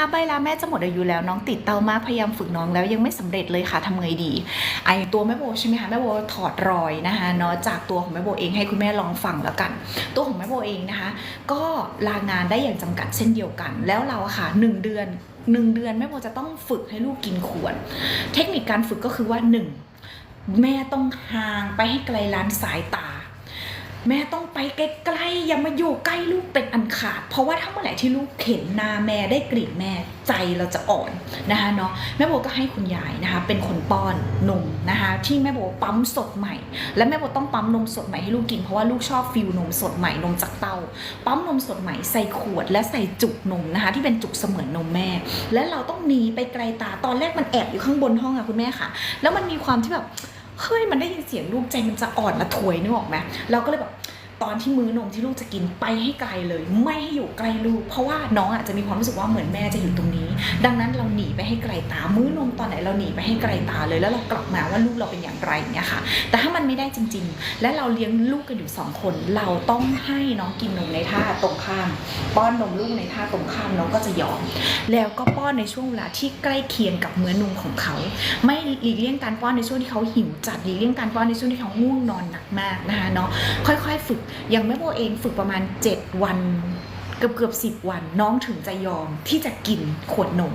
คะใบลาแม่จะหมดอายุแล้วน้องติดเตามากพยายามฝึกน้องแล้วยังไม่สำเร็จเลยค่ะทำไงดี ไอตัวแม่โบใช่ไหมคะแม่โบถอดรอยนะคะเนาะจากตัวของแม่โบเองให้คุณแม่ลองฟังแล้วกัน ตัวของแม่โบเองนะคะ ก็ลางานได้อย่างจำกัดเช่นเดียวกัน แล้วเราค่ะหนึ่งเดือนหนึ่งเดือนแม่โบจะต้องฝึกให้ลูกกินขวดเทคนิคการฝึกก็คือว่าหนึ่งแม่ต้องห่างไปให้ไกลล้านสายตา แม่ต้องไปใกล้ๆอย่ามาอยู่ใกล้ลูกเป็นอันขาด เพราะว่าถ้าเมื่อไหร่ที่ลูกเห็นหน้าแม่ได้กลิ่นแม่ใจเราจะอ่อนนะคะเนาะแม่โบก็ให้คุณยายนะคะ เป็นคนป้อนนมนะคะที่แม่โบปั๊มสดใหม่ และแม่โบต้องปั๊มนมสดใหม่ให้ลูกกินเพราะว่าลูกชอบฟิลนมสดใหม่นมจากเตาปั๊มนมสดใหม่ใส่ขวดและใส่จุกนมนะคะ ที่เป็นจุกเสมือนนมแม่ และเราต้องหนีไปไกลตาตอนแรกมันแอบอยู่ข้างบนห้องอะคุณแม่ค่ะ แล้วมันมีความที่แบบ เฮ้ยมันได้ยินเสียงลูกใจมันจะอ่อนละถวยนึกออกไหมเราก็เลยแบบ ตอนที่มื้อนมที่ลูกจะกินไปให้ไกลเลย ไม่ให้อยู่ใกล้ลูก เพราะว่าน้องอาจจะมีความรู้สึกว่าเหมือนแม่จะอยู่ตรงนี้ ดังนั้นเราหนีไปให้ไกลตา มื้อนมตอนไหนเราหนีไปให้ไกลตาเลย แล้วเรากลับมาว่าลูกเราเป็นอย่างไรเนี่ยค่ะ แต่ถ้ามันไม่ได้จริง ๆ และเราเลี้ยงลูกกันอยู่สองคน เราต้องให้น้องกินนมในท่าตรงข้าม ป้อนนมลูกในท่าตรงข้ามน้องก็จะยอม แล้วก็ป้อนในช่วงเวลาที่ใกล้เคียงกับมื้อนมของเขา ไม่หลีกเลี่ยงการป้อนในช่วงที่เขาหิวจัดหลีกเลี่ยงการป้อนในช่วงที่เขาง่วงนอนหนักมากนะคะเนาะ ค่อยๆ ฝึกอย่างแม่โบเองฝึกประมาณ 7 วันเกือบเกือบสิบวันน้องถึงจะยอมที่จะกินขวดนม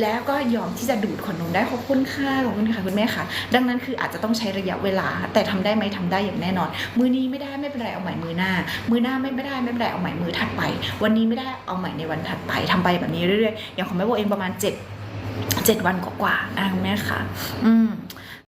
แล้วก็ยอมที่จะดูดขวดนมได้ขอบคุณค่ะขอบคุณค่ะคุณแม่ค่ะ ดังนั้นคืออาจจะต้องใช้ระยะเวลา แต่ทำได้ไหมทำได้อย่างแน่นอน มือนี้ไม่ได้ไม่เป็นไรเอาใหม่มือหน้า มือหน้าไม่ไม่ได้ไม่เป็นไรเอาใหม่มือถัดไป วันนี้ไม่ได้เอาใหม่ในวันถัดไปทำไปแบบนี้เรื่อยๆอย่างของแม่โบเองประมาณเจ็ดเจ็ดวันกว่าๆนะคุณแม่ค่ะ อืม